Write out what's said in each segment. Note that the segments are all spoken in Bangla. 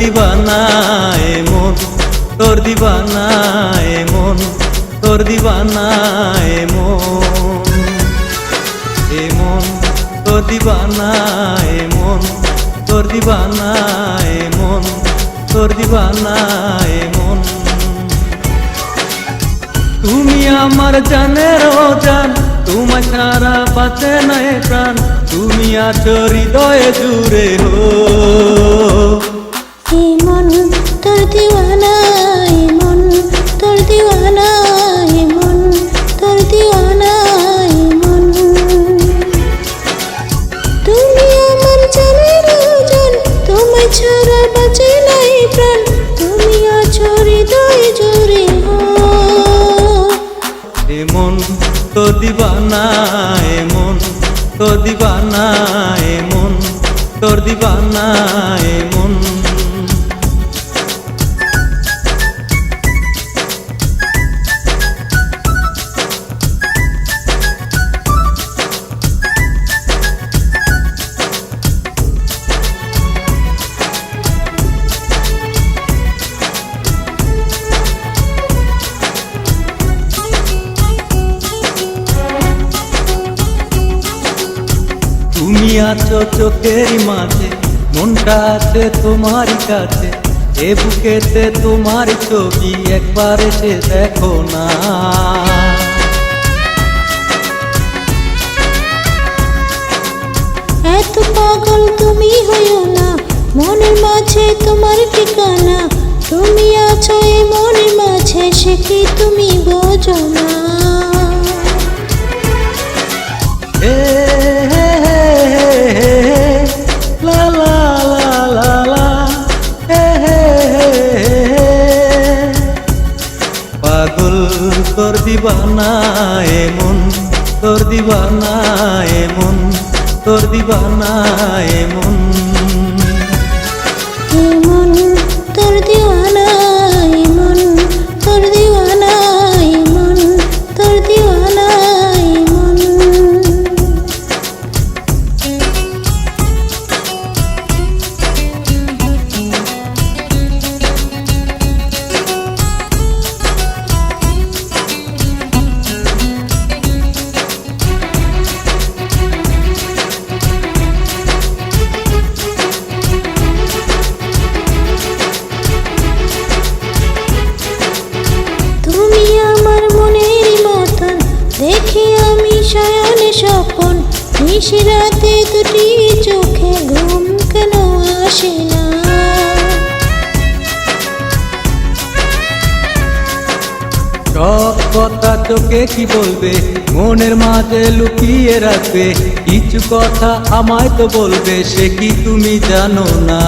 দিবানা এমন তোর দিবানা এমন তোর দিবানা এমন এমন তোর দিবানা এমন তোর দিবানা এমন তোর দিবানা এমন তুমি আমার জানের জান তোমার সারা বাঁচে নাই প্রাণ। তুমি আছো হৃদয়ে জুড়ে হো। তোর দিওয়ানা এমন তোর দিওয়ানা এমন তোর দিওয়ানা এমন তুমি আমার জানের তুমি আছো হৃদয় জুড়ে হো এমন তো দিবানা এমন তো দিবানা এমন তোর দিবানা এমন তুমি আছো চোখের মাঝে, মনটা আছে তোমারই কাছে এ বুকেতে তোমার ছবি একবার এসে দেখো না। এত পাগল তুমি হইও না, মনের মাঝে তোমার ঠিকানা। তুমি আছো এই মনের মাঝে, সে কি তুমি বোঝো না? দিবানা এমন তোর দিবানা এমন তোর দিবানা এমন। এমন তোর দিওয়ানা নিশি রাতে দুটি চোখে ঘুম কেন আসে না? সব কথা তোকে কি বলবে? মনের মাঝে লুকিয়ে রাখবে। কিছু কথা আমায় তো বলবে, সে কি তুমি জানো না?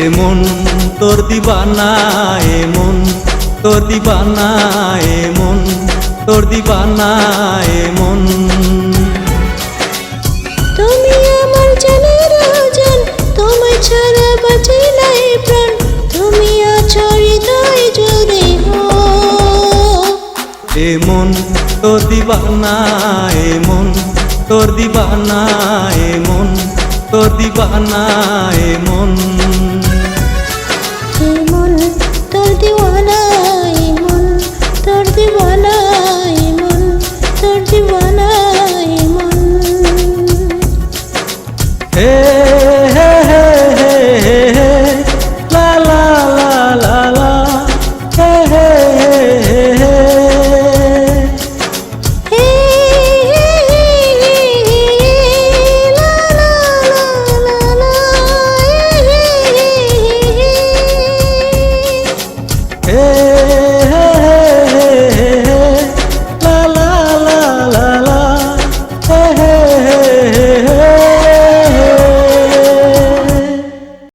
এমন তোর দিবানা এমন তোর দিবানা এমন তোর দিবানা এমন। তুমি আমার জানের জান তোমায় ছাড়া বাঁচে নাই প্রাণ। তুমি আছো হৃদয় জুড়ে হো। এমন তোর দিবানা এমন তোর দিবানা এমন তোর দিবানা এমন এমন। হে